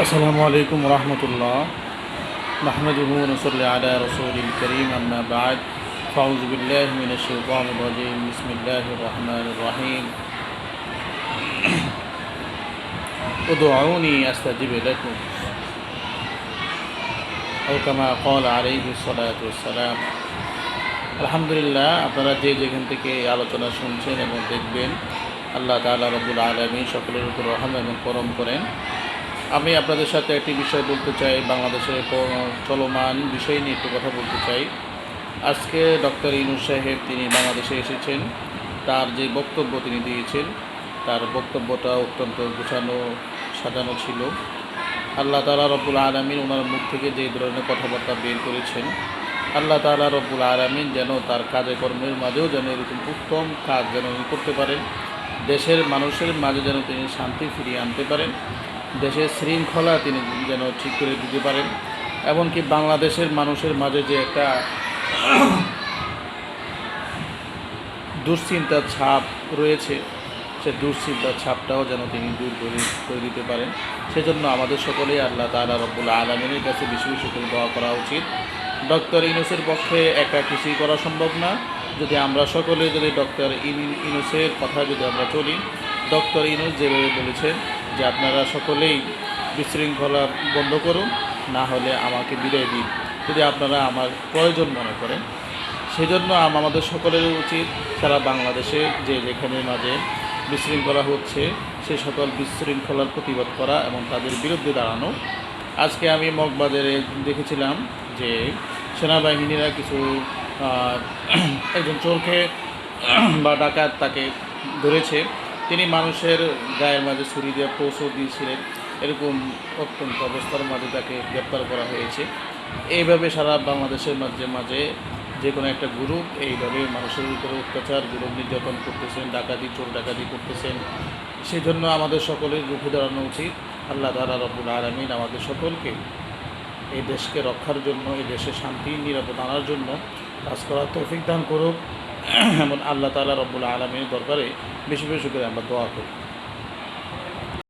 السلام عليكم ورحمة الله نحمده ونصلي على رسول الكريم أما بعد فأعوذ بالله من الشيطان الرجيم بسم الله الرحمن الرحيم ادعوني أستجب لكم أو كما قال عليه الصلاة والسلام আলহামদুলিল্লাহ আপনারা যে যেখান থেকে এই আলোচনা শুনছেন এবং দেখবেন আল্লাহ তাআলা রব্বুল আলমী সকলের উপর রহম এবং করম করেন আমি আপনাদের সাথে একটি বিষয় বলতে চাই, বাংলাদেশের চলমান বিষয় নিয়ে একটু কথা বলতে চাই। আজকে ডক্টর ইনু সাহেব তিনি বাংলাদেশে এসেছেন। তার যে বক্তব্য তিনি দিয়েছেন, তার বক্তব্যটা অত্যন্ত গোছানো, সাজানো ছিল। আল্লাহ তালা রব্বুল আলমিন ওনার মুখ থেকে যে ধরনের কথাবার্তা বের করেছেন, আল্লাহ তালা রব্বুল আলমিন যেন তার কাজে কর্মের মাঝেও যেন এরকম উত্তম কাজ যেন করতে পারেন, দেশের মানুষের মাঝে যেন তিনি শান্তি ফিরিয়ে আনতে পারেন দেশের শৃঙ্খলা তিনি যেন ঠিক করে দিতে পারেন, এমনকি বাংলাদেশের মানুষের মাঝে যে একটা দুশ্চিন্তার ছাপ রয়েছে, সে দুশ্চিন্তার ছাপটাও যেন তিনি দূর করে করে দিতে পারেন। সেজন্য আমাদের সকলেই আল্লাহ তালা রব্বুল আলমিনের কাছে বেশি বেশি করে দোয়া করা উচিত। ডক্টর ইনুসের পক্ষে একা কিছুই করা সম্ভব না। যদি আমরা সকলে যদি ডক্টর ইনুসের কথা যদি আমরা চলি, ডক্টর ইনুস যেভাবে বলেছেন যে আপনারা সকলেই বিশৃঙ্খলা বন্ধ করুন, না হলে আমাকে বিদায় দিন। যদি আপনারা আমার প্রয়োজন মনে করেন, সেজন্য আম- আমাদের সকলের উচিত সারা বাংলাদেশে যে যেখানে মাঝে বিশৃঙ্খলা হচ্ছে, সে সকল বিশৃঙ্খলার প্রতিবাদ করা এবং তাদের বিরুদ্ধে দাঁড়ানো। আজকে আমি মগবাজারে দেখেছিলাম যে সেনাবাহিনীরা কিছু একজন চোরকে বা ডাকাত তাকে ধরেছে। তিনি মানুষের গায়ের মাঝে ছুরি দিয়ে পৌঁছও দিয়েছিলেন। এরকম অত্যন্ত অবস্থার মাঝে তাকে গ্রেপ্তার করা হয়েছে। এইভাবে সারা বাংলাদেশের মাঝে মাঝে যে কোনো একটা গ্রুপ এইভাবে মানুষের উপরে অত্যাচার জুলুম নির্যাতন করতেছেন, ডাকাতি, চোর ডাকাতি করতেছেন। সেই জন্য আমাদের সকলের রুখে দাঁড়ানো উচিত। আল্লাহ তালা রব্বুল আলমিন আমাদের সকলকে এই দেশকে রক্ষার জন্য, এই দেশে শান্তি, নিরাপদ আনার জন্য কাজ করার তৌফিক দান করুক। এমন আল্লাহ তালা রব্বুল আলমীর দরবারে বেশি বেশি করে আমরা দোয়া করি